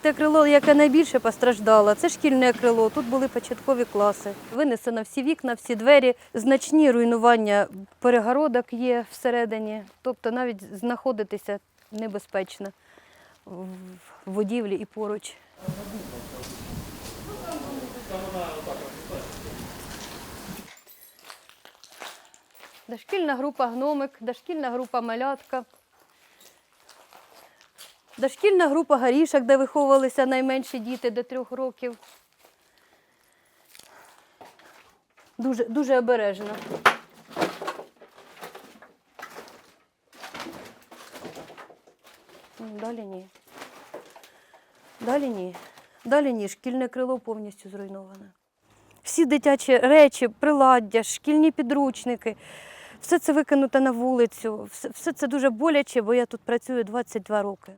Те крило, яке найбільше постраждало, це шкільне крило. Тут були початкові класи. Винесено всі вікна, всі двері, значні руйнування перегородок є всередині. Тобто навіть знаходитися небезпечно в будівлі і поруч. Дошкільна група гномик, дошкільна група малятка. Дошкільна група горішок, де виховувалися найменші діти до трьох років. Дуже, дуже обережно. Далі ні. Далі ні. Далі ні. Шкільне крило повністю зруйноване. Всі дитячі речі, приладдя, шкільні підручники. Все це викинуто на вулицю. Все це дуже боляче, бо я тут працюю 22 роки.